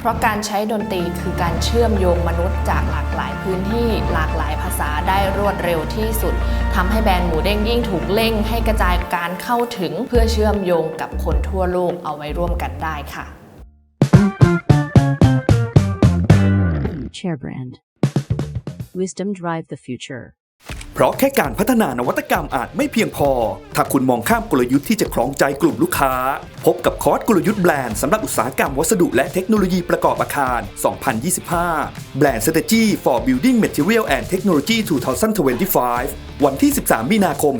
เพราะการใช้ดนตรีคือการเชื่อมโยงมนุษย์จากหลากหลายพื้นที่หลากหลายภาษาได้รวดเร็วที่สุดทำให้แบรนด์หมูเด้งยิ่งถูกเร่ง ให้กระจายการเข้าถึงเพื่อเชื่อมโยงกับคนทั่วโลกเอาไว้ร่วมกันได้ค่ะ Chairbrand. Wisdom drive the future. เพราะแค่การพัฒนานวัตกรรมอาจไม่เพียงพอ ถ้าคุณมองข้ามกลยุทธ์ที่จะครองใจกลุ่มลูกค้า พบกับคอร์สกลยุทธ์แบรนด์สำหรับอุตสาหกรรมวัสดุและเทคโนโลยีประกอบอาคาร 2025 Brand Strategy for Building Material and Technology 2025 วันที่ 13 มีนาคม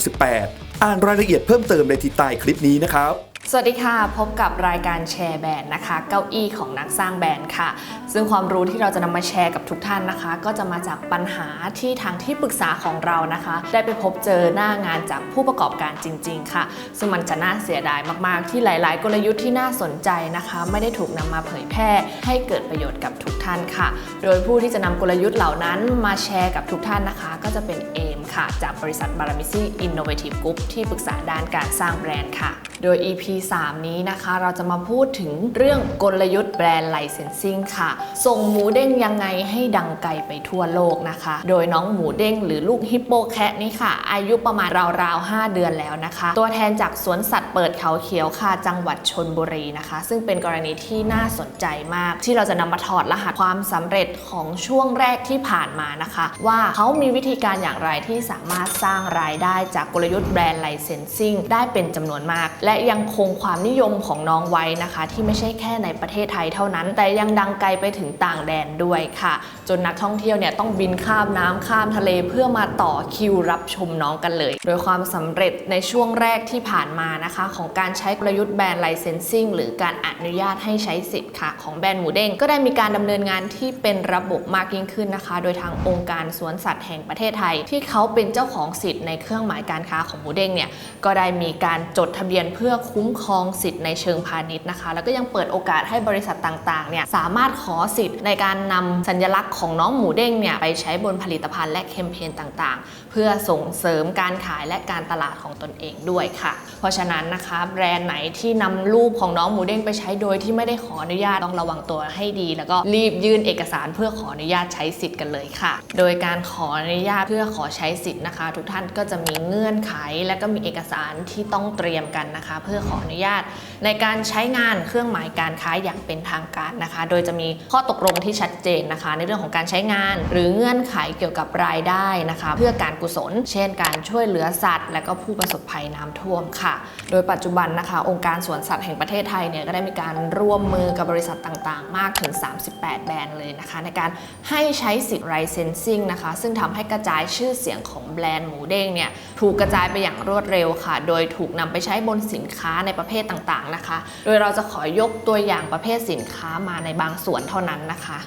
2568 อ่านรายละเอียดเพิ่มเติมในที่ใต้คลิปนี้นะครับ สวัสดีค่ะ พบกับรายการแชร์แบรนด์นะคะ เก้าอี้ของนักสร้างแบรนด์ค่ะ ซึ่งความรู้ที่เราจะนำมาแชร์กับทุกท่านนะคะ ก็จะมาจากปัญหาที่ทางที่ปรึกษาของเรานะคะ ได้ไปพบเจอหน้างานจากผู้ประกอบการจริง ๆ ค่ะ ซึ่งมันจะน่าเสียดายมากๆ ที่หลาย ๆ กลยุทธ์ที่น่าสนใจนะคะ ไม่ได้ถูกนำมาเผยแพร่ ให้เกิดประโยชน์กับทุกท่านค่ะ โดยผู้ที่จะนำกลยุทธ์เหล่านั้นมาแชร์กับทุกท่านนะคะ ก็จะเป็นเอมค่ะ จากบริษัทบารามิซี่อินโนเวทีฟกรุ๊ปที่ปรึกษาด้านการสร้างแบรนด์ค่ะ โดย EP 3 นี้นะคะ เราจะมาพูดถึงเรื่องกลยุทธ์แบรนด์ไลเซนซิ่งค่ะ ส่งหมูเด้งยังไงให้ดังไกลไปทั่วโลกนะคะ โดยน้องหมูเด้งหรือลูกฮิปโปแคะนี่ค่ะ อายุประมาณราวๆ 5 เดือนแล้วนะคะ ตัวแทนจากสวนสัตว์เปิดเขาเขียวค่ะ จังหวัดชนบุรีนะคะ ซึ่งเป็นกรณีที่น่าสนใจมาก ที่เราจะนำมาถอดรหัสความสำเร็จของช่วงแรกที่ผ่านมานะคะ ว่าเขามีวิธีการอย่างไรที่สามารถสร้างรายได้จากกลยุทธ์แบรนด์ไลเซนซิ่งได้เป็นจำนวนมากและและยังคงความนิยมของน้องไว้นะคะ ที่ไม่ใช่แค่ในประเทศไทยเท่านั้น แต่ยังดังไกลไปถึงต่างแดนด้วยค่ะ จนนักท่องเที่ยวเนี่ยต้องบินข้ามน้ำข้ามทะเลเพื่อมาต่อคิวรับชมน้องกันเลย โดยความสำเร็จในช่วงแรกที่ผ่านมานะคะ ของการใช้กลยุทธ์แบรนด์ไลเซนซิ่งหรือการอนุญาตให้ใช้สิทธิ์ค่ะ ของแบรนด์หมูเด้งก็ได้มีการดำเนินงานที่เป็นระบบมากยิ่งขึ้นนะคะ โดยทางองค์การสวนสัตว์แห่งประเทศไทย ที่เขาเป็นเจ้าของสิทธิ์ในเครื่องหมายการค้าของหมูเด้งเนี่ยก็ได้มีการจดทะเบียนเพื่อพื่อคุ้มครองสิทธิ์ในเชิงพาณิชย์นะคะ แล้วก็ยังเปิดโอกาสให้บริษัทต่างๆเนี่ยสามารถขอสิทธิ์ในการนำสัญลักษณ์ของน้องหมูเด้งเนี่ยไปใช้บนผลิตภัณฑ์และแคมเปญต่างๆ เพื่อส่งเสริมการขายและการตลาดของตนเองด้วยค่ะ เพราะฉะนั้นนะคะแบรนด์ไหนที่นำรูปของน้องหมูเด้งไปใช้โดยที่ไม่ได้ขออนุญาตต้องระวังตัวให้ดี แล้วก็รีบยื่นเอกสารเพื่อขออนุญาตใช้สิทธิ์กันเลยค่ะ โดยการขออนุญาตเพื่อขอใช้สิทธิ์นะคะ ทุกท่านก็จะมีเงื่อนไข และก็มีเอกสารที่ต้องเตรียมกันนะคะเพื่อขออนุญาต ในการใช้งานเครื่องหมายการค้าอย่างเป็นทางการนะคะ โดยจะมีข้อตกลงที่ชัดเจนนะคะ ในเรื่องของการใช้งาน หรือเงื่อนไขเกี่ยวกับรายได้นะคะ เพื่อการกุศล เช่น การช่วยเหลือสัตว์ และก็ผู้ประสบภัยน้ำท่วมค่ะ โดยปัจจุบันนะคะ องค์การสวนสัตว์แห่งประเทศไทยเนี่ยก็ได้มีการร่วมมือกับบริษัทต่างๆ มากถึง 38 แบรนด์เลยนะคะ ในการให้ใช้สิทธิ์ไรเซนซิ่งนะคะ ซึ่งทำให้กระจายชื่อเสียงของแบรนด์หมูเด้งเนี่ยถูกกระจายไปอย่างรวดเร็วค่ะ โดยถูกนำไปใช้บนสินนค้าในประเภทต่างๆนะคะ โดยเราจะขอยกตัวอย่างประเภทสินค้ามาในบางส่วนเท่านั้นนะคะ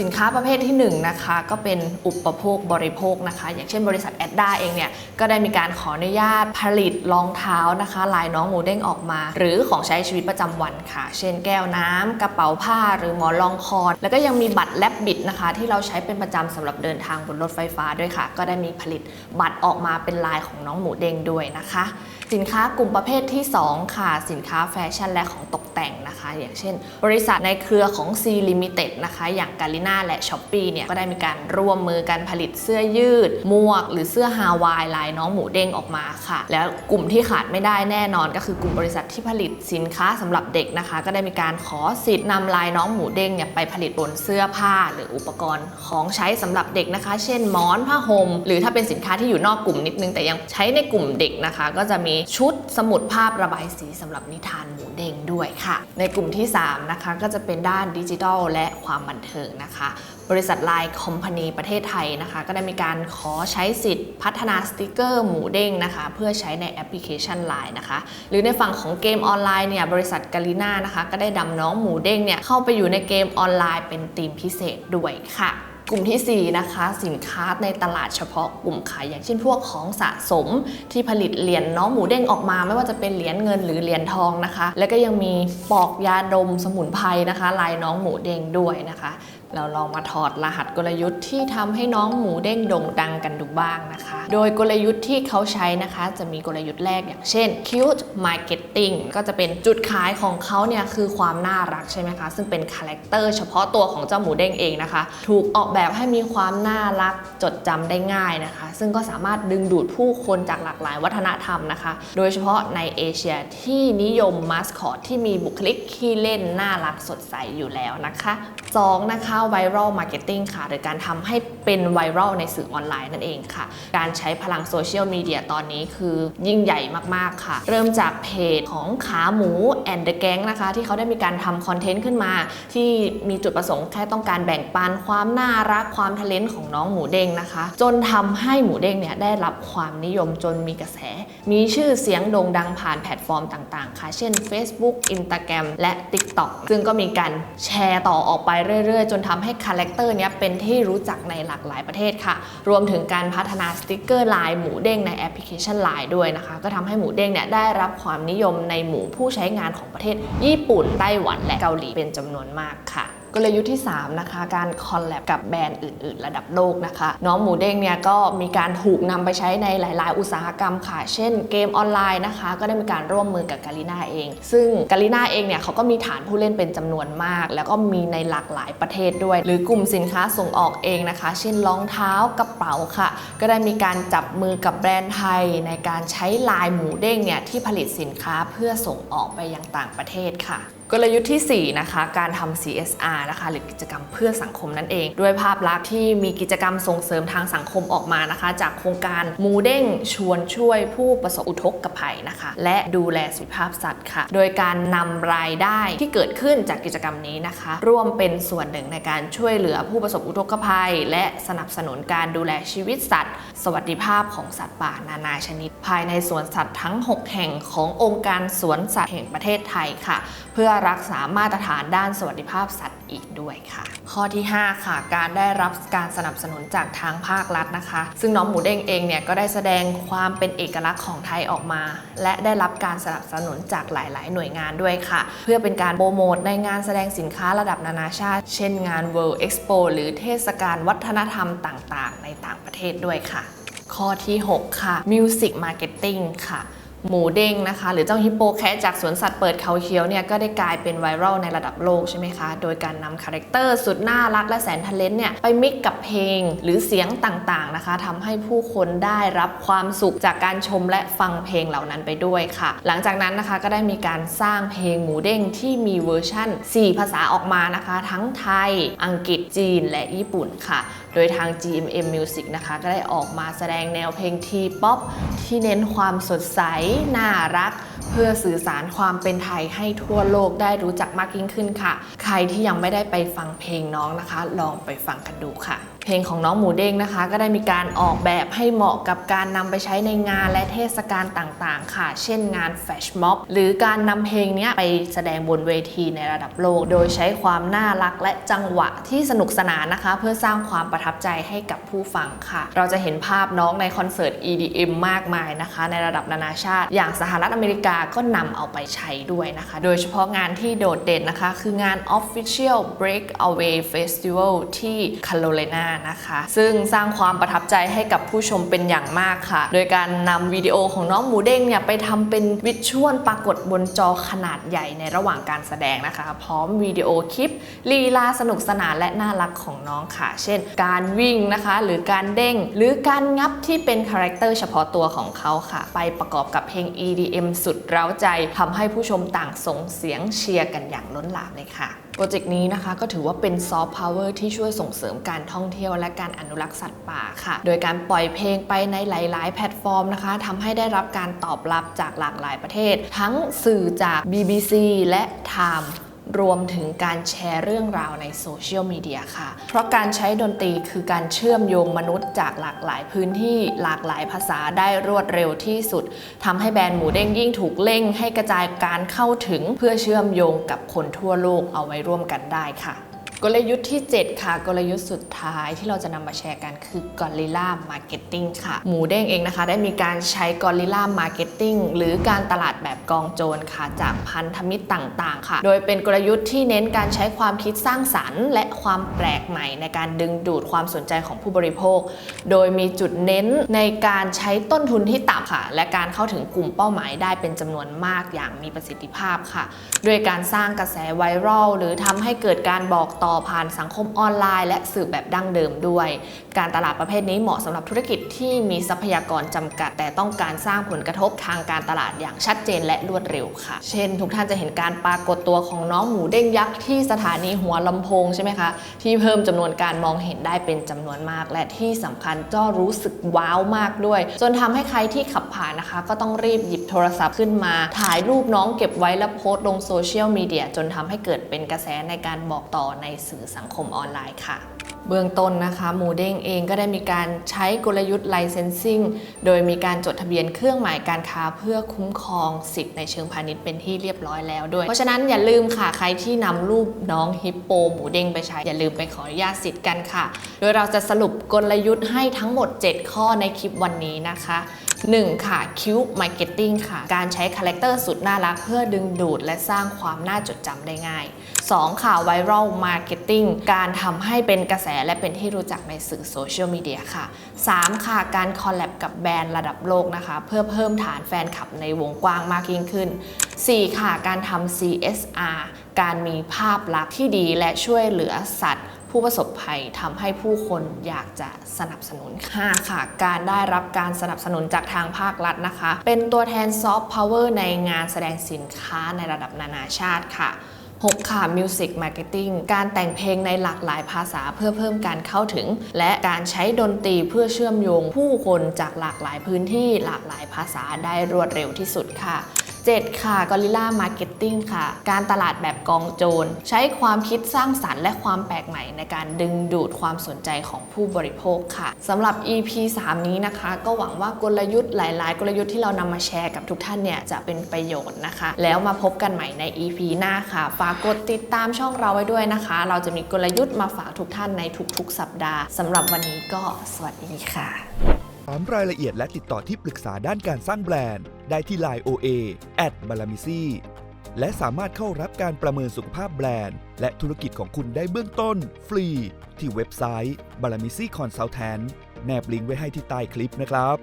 สินค้าประเภทที่1นงนะคะก็เป็นอุปโภคบริโภคนะคะ อย่างเช่นบริษัทแอดด้าเองเนี่ยก็ได้มีการขออนุญาตผลิตรองเท้านะคะ ลายน้องหมูเด้งออกมา หรือของใช้ชีวิตประจำวันค่ะ เช่นแก้วน้ำกระเป๋าผ้า หรือหมอนรองคอแล้วก็ยังมีบัตรแลบบิดนะคะ ที่เราใช้เป็นประจำสำหรับเดินทางบนรถไฟฟ้าด้วยค่ะ ก็ได้มีผลิตบัตรออกมาเป็นลายของน้องหมูเด้งด้วยนะคะสินค้ากลุ่มประเภทที่ 2 ค่ะ สินค้าแฟชั่นและของตกแต่งนะคะ อย่างเช่น บริษัทในเครือของ C Limited นะคะ อย่างกาลิน่าและ s h อ p e e เนี่ยก็ได้มีการร่วมมือกันผลิตเสื้อยืดหมวก หรือเสื้อฮาวายลายน้องหมูเด้งออกมาค่ะ แล้วกลุ่มที่ขาดไม่ได้แน่นอน ก็คือกลุ่มบริษัทที่ผลิตสินค้าสำหรับเด็กนะคะ ก็ได้มีการขอสิทธิ์นำลายน้องหมูเด้งเนี่ยไปผลิตบนเสื้อผ้า หรืออุปกรณ์ของใช้สำหรับเด็กนะคะ เช่นหมอนผ้าห่มหรือถ้าเป็นสินค้าที่อยู่นอกกลุ่มนิดนึงแต่ยังใช้ในกลุ่มเด็กนะคะ ก็จะมีชุดสมุดภาพระบายสีสำหรับนิทานหมูเด้งด้วยค่ะ ในกลุ่มที่ 3 นะคะ ก็จะเป็นด้านดิจิทัลและความบันเทิงนะคะ บริษัทไลน์คอมพานีประเทศไทยนะคะ ก็ได้มีการขอใช้สิทธิ์พัฒนาสติกเกอร์หมูเด้งนะคะ เพื่อใช้ในแอปพลิเคชัน Line นะคะ หรือในฝั่งของเกมออนไลน์เนี่ยบริษัทกาลิน่านะคะ ก็ได้ดำน้องหมูเด้งเนี่ยเข้าไปอยู่ในเกมออนไลน์เป็นธีมพิเศษด้วยค่ะ กลุ่มทีสี่ 4 นะคะ สินค้าในตลาดเฉพาะกลุ่มขายอย่างเช่นพวกของสะสมที่ผลิตเหรียญน้องหมูเด้งออกมา ไม่ว่าจะเป็นเหรียญเงินหรือเหรียญทองนะคะ แล้วก็ยังมีปอกยาดมสมุนไพรนะคะ ลายน้องหมูเด้งด้วยนะคะ เราลองมาถอดรหัสกลยุทธ์ที่ทำให้น้องหมูเด้งโด่งดังกันดูบ้างนะคะ โดยกลยุทธ์ที่เขาใช้นะคะ จะมีกลยุทธ์แรกอย่างเช่น cute marketing ก็จะเป็นจุดขายของเขาเนี่ยคือความน่ารักใช่ไหมคะ ซึ่งเป็นคาแรคเตอร์เฉพาะตัวของเจ้าหมูเด้งเองนะคะ ถูกออกแบบให้มีความน่ารักจดจำได้ง่ายนะคะ ซึ่งก็สามารถดึงดูดผู้คนจากหลากหลายวัฒนธรรมนะคะ โดยเฉพาะในเอเชียที่นิยมมาสคอตที่มีบุคลิกขี้เล่นน่ารักสดใสอยู่แล้วนะคะ 2นะคะไวรัลมาร์เก็ตติ้งค่ะ หรือการทำให้เป็นไวรัลในสื่อออนไลน์นั่นเองค่ะ การใช้พลังโซเชียลมีเดียตอนนี้คือยิ่งใหญ่มากๆค่ะ เริ่มจากเพจของขาหมูแอนเดอะแก๊งนะคะ ที่เขาได้มีการทำคอนเทนต์ขึ้นมา ที่มีจุดประสงค์แค่ต้องการแบ่งปันความน่ารักความทะเลนของน้องหมูเด้งนะคะ จนทำให้หมูเด้งเนี่ยได้รับความนิยมจนมีกระแส มีชื่อเสียงโด่งดังผ่านแพลตฟอร์มต่างๆ ค่ะ เช่น Facebook Instagram และ TikTok ซึ่งก็มีการแชร์ต่อออกไปเรื่อยๆ จนทำให้คาแรคเตอร์นี้เป็นที่รู้จักในหลากหลายประเทศค่ะ รวมถึงการพัฒนาสติกเกอร์ลายหมูเด้งในแอปพลิเคชันไลน์ด้วยนะคะ ก็ทำให้หมูเด้งเนี่ยได้รับความนิยมในหมู่ผู้ใช้งานของประเทศ ญี่ปุ่นไต้หวันและเกาหลีเป็นจำนวนมากค่ะ กลยุทธ์ที่ 3 นะคะ การคอลแลบกับแบรนด์อื่น ๆ ระดับโลกนะคะ น้องหมูเด้งเนี่ยก็มีการถูกนำไปใช้ในหลาย ๆ อุตสาหกรรมค่ะ เช่นเกมออนไลน์นะคะ ก็ได้มีการร่วมมือกับกาลิน่าเอง ซึ่งกาลิน่าเองเนี่ยเขาก็มีฐานผู้เล่นเป็นจำนวนมาก แล้วก็มีในหลากหลายประเทศด้วย หรือกลุ่มสินค้าส่งออกเองนะคะ เช่นรองเท้ากระเป๋าค่ะ ก็ได้มีการจับมือกับแบรนด์ไทย ในการใช้ลายหมูเด้งเนี่ยที่ผลิตสินค้าเพื่อส่งออกไปยังต่างประเทศค่ะกลยุทธ์ที่ 4 นะคะ การทำ CSR นะคะ หรือกิจกรรมเพื่อสังคมนั่นเอง ด้วยภาพลักษณ์ที่มีกิจกรรมส่งเสริมทางสังคมออกมานะคะ จากโครงการมูเด้งชวนช่วยผู้ประสบอุทกภัยนะคะ และดูแลสุขภาพสัตว์ค่ะ โดยการนำรายได้ที่เกิดขึ้นจากกิจกรรมนี้นะคะ ร่วมเป็นส่วนหนึ่งในการช่วยเหลือผู้ประสบอุทกภัย และสนับสนุนการดูแลชีวิตสัตว์ สวัสดิภาพของสัตว์ป่านานาชนิด ภายในสวนสัตว์ทั้ง 6 แห่งขององค์การสวนสัตว์แห่งประเทศไทยค่ะ เพื่อรักษามาตรฐานด้านสวัสดิภาพสัตว์อีกด้วยค่ะ ข้อที่ 5 ค่ะ การได้รับการสนับสนุนจากทางภาครัฐนะคะ ซึ่งน้องหมูเด้งเองเนี่ยก็ได้แสดงความเป็นเอกลักษณ์ของไทยออกมา และได้รับการสนับสนุนจากหลาย ๆ หน่วยงานด้วยค่ะ เพื่อเป็นการโปรโมทในงานแสดงสินค้าระดับนานาชาติ เช่นงาน World Expo หรือเทศกาลวัฒนธรรมต่าง ๆ ในต่างประเทศด้วยค่ะ ข้อที่ 6 ค่ะ Music Marketing ค่ะ หมูเด้งนะคะ หรือเจ้าฮิปโปแคะจากสวนสัตว์เปิดเขาเขียวเนี่ยก็ได้กลายเป็นไวรัลในระดับโลกใช่ไหมคะ โดยการนำคาแรคเตอร์สุดน่ารักและแสนทะเลนเนี่ยไปมิกกับเพลงหรือเสียงต่างๆนะคะทำให้ผู้คนได้รับความสุขจากการชมและฟังเพลงเหล่านั้นไปด้วยค่ะ หลังจากนั้นนะคะก็ได้มีการสร้างเพลงหมูเด้งที่มีเวอร์ชั่น 4 ภาษาออกมานะคะ ทั้งไทย อังกฤษจีนและญี่ปุ่นค่ะ โดยทาง GMM Music นะคะ ก็ได้ออกมาแสดงแนวเพลงทีป๊อปที่เน้นความสดใส น่ารัก เพื่อสื่อสารความเป็นไทยให้ทั่วโลกได้รู้จักมากยิ่งขึ้นค่ะ ใครที่ยังไม่ได้ไปฟังเพลงน้องนะคะ ลองไปฟังกันดูค่ะ เพลงของน้องหมูเด้งนะคะ ก็ได้มีการออกแบบให้เหมาะกับการนำไปใช้ในงานและเทศกาลต่างๆ ค่ะ เช่นงานแฟชม็อบหรือการนำเพลงนี้ไปแสดงบนเวทีในระดับโลก โดยใช้ความน่ารักและจังหวะที่สนุกสนานนะคะ เพื่อสร้างความประทับใจให้กับผู้ฟังค่ะ เราจะเห็นภาพน้องในคอนเสิร์ต EDM มากมายนะคะ ในระดับนานาชาติ อย่างสหรัฐอเมริกาก็นำเอาไปใช้ด้วยนะคะ โดยเฉพาะงานที่โดดเด่นนะคะ คืองาน Official Breakaway Festival ที่ Carolina นะคะ ซึ่งสร้างความประทับใจให้กับผู้ชมเป็นอย่างมากค่ะ โดยการนำวิดีโอของน้องหมูเด้งเนี่ยไปทำเป็นวิชวลปรากฏบนจอขนาดใหญ่ในระหว่างการแสดงนะคะ พร้อมวิดีโอคลิปลีลาสนุกสนานและน่ารักของน้องค่ะ เช่น การวิ่งนะคะ หรือการเด้ง หรือการงับที่เป็นคาแรคเตอร์เฉพาะตัวของเขาค่ะ ไปประกอบกับเพลง EDM สุดเร้าใจทำให้ผู้ชมต่างส่งเสียงเชียร์กันอย่างล้นหลามเลยค่ะ โปรเจกต์นี้นะคะก็ถือว่าเป็นซอฟต์พาวเวอร์ที่ช่วยส่งเสริมการท่องเที่ยวและการอนุรักษ์สัตว์ป่าค่ะ โดยการปล่อยเพลงไปในหลาย ๆ แพลตฟอร์มนะคะทำให้ได้รับการตอบรับจากหลากหลายประเทศ ทั้งสื่อจาก BBC และ Time รวมถึงการแชร์เรื่องราวในโซเชียลมีเดียค่ะ เพราะการใช้ดนตรีคือการเชื่อมโยงมนุษย์จากหลากหลายพื้นที่หลากหลายภาษาได้รวดเร็วที่สุดทำให้แบรนด์หมูเด้งยิ่งถูกเร่งให้กระจายการเข้าถึงเพื่อเชื่อมโยงกับคนทั่วโลกเอาไว้ร่วมกันได้ค่ะ กลยุทธ์ที่ 7 ค่ะ กลยุทธ์สุดท้ายที่เราจะนำมาแชร์กันคือกอริลลามาร์เก็ตติ้งค่ะ หมูเด้งเองนะคะ ได้มีการใช้กอริลลามาร์เก็ตติ้งหรือการตลาดแบบกองโจรค่ะ จากพันธมิตรต่างๆ ค่ะ โดยเป็นกลยุทธ์ที่เน้นการใช้ความคิดสร้างสรรค์ และความแปลกใหม่ในการดึงดูดความสนใจของผู้บริโภค โดยมีจุดเน้นในการใช้ต้นทุนที่ต่ำค่ะ และการเข้าถึงกลุ่มเป้าหมายได้เป็นจำนวนมากอย่างมีประสิทธิภาพค่ะด้วยการสร้างกระแสไวรัลหรือทำให้เกิดการบอกต่อ่อผ่านสังคมออนไลน์ และสื่อแบบดั้งเดิมด้วย การตลาดประเภทนี้เหมาะสำหรับธุรกิจที่มีทรัพยากรจำกัด แต่ต้องการสร้างผลกระทบทางการตลาดอย่างชัดเจนและรวดเร็วค่ะ เช่น ทุกท่านจะเห็นการปรากฏตัวของน้องหมูเด้งยักษ์ที่สถานีหัวลำโพงใช่ไหมคะที่เพิ่มจำนวนการมองเห็นได้เป็นจำนวนมาก และที่สำคัญก็รู้สึกว้าวมากด้วย จนทำให้ใครที่ขับผ่านนะคะ ก็ต้องรีบหยิบโทรศัพท์ขึ้นมา ถ่ายรูปน้องเก็บไว้แล้วโพสต์ลงโซเชียลมีเดียจนทำให้เกิดเป็นกระแสในการบอกต่อในสื่อสังคมออนไลน์ค่ะ เบื้องต้นนะคะหมูเด้งเองก็ได้มีการใช้กลยุทธ์ licensing โดยมีการจดทะเบียนเครื่องหมายการค้าเพื่อคุ้มครองสิทธิ์ในเชิงพาณิชย์เป็นที่เรียบร้อยแล้วด้วย เพราะฉะนั้นอย่าลืมค่ะใครที่นำรูปน้องฮิปโปหมูเด้งไปใช้ อย่าลืมไปขออนุญาตสิทธิ์กันค่ะ โดยเราจะสรุปกลยุทธ์ให้ทั้งหมด 7 ข้อในคลิปวันนี้นะคะ 1. ค่ะ Cute Marketing ค่ะ การใช้คาแรคเตอร์สุดน่ารักเพื่อดึงดูดและสร้างความน่าจดจำได้ง่าย 2. ค่ะ Viral Marketing การทำให้เป็นกระแสและเป็นที่รู้จักในสื่อโซเชียลมีเดียค่ะ 3. ค่ะ การคอลแลบกับแบรนด์ระดับโลกนะคะ เพื่อเพิ่มฐานแฟนคลับในวงกว้างมากยิ่งขึ้น 4. ค่ะ การทำ CSR การมีภาพลักษณ์ที่ดีและช่วยเหลือสัตว์ผู้ประสบภัยทำให้ผู้คนอยากจะสนับสนุน5ค่ะ การได้รับการสนับสนุนจากทางภาครัฐนะคะ เป็นตัวแทนซอฟต์พาวเวอร์ในงานแสดงสินค้าในระดับนานาชาติค่ะ 6 ค่ะ Music Marketing การแต่งเพลงในหลากหลายภาษาเพื่อเพิ่มการเข้าถึง และการใช้ดนตรีเพื่อเชื่อมโยงผู้คนจากหลากหลายพื้นที่หลากหลายภาษาได้รวดเร็วที่สุดค่ะ 7 ค่ะ Gorilla Marketing ค่ะ การตลาดแบบกองโจร ใช้ความคิดสร้างสรรค์และความแปลกใหม่ในการดึงดูดความสนใจของผู้บริโภคค่ะสำหรับ EP 3 นี้นะคะ ก็หวังว่ากลยุทธ์หลาย ๆ กลยุทธ์ที่เรานำมาแชร์กับทุกท่านเนี่ยจะเป็นประโยชน์นะคะ แล้วมาพบกันใหม่ใน EP หน้าค่ะ ฝากกดติดตามช่องเราไว้ด้วยนะคะ เราจะมีกลยุทธ์มาฝากทุกท่านในทุก ๆ สัปดาห์สำหรับวันนี้ก็สวัสดีค่ะ ถามรายละเอียดและติดต่อที่ปรึกษาด้านการสร้างแบรนด์ ได้ที่ Line OA at b a l a m i s i และสามารถเข้ารับการประเมินสุขภาพแบรนด์ และธุรกิจของคุณได้เบื้องต้น ฟรี ที่เว็บไซต์ b a l a m i s i Consultant แนบลิงก์ไว้ให้ที่ใต้คลิปนะครับ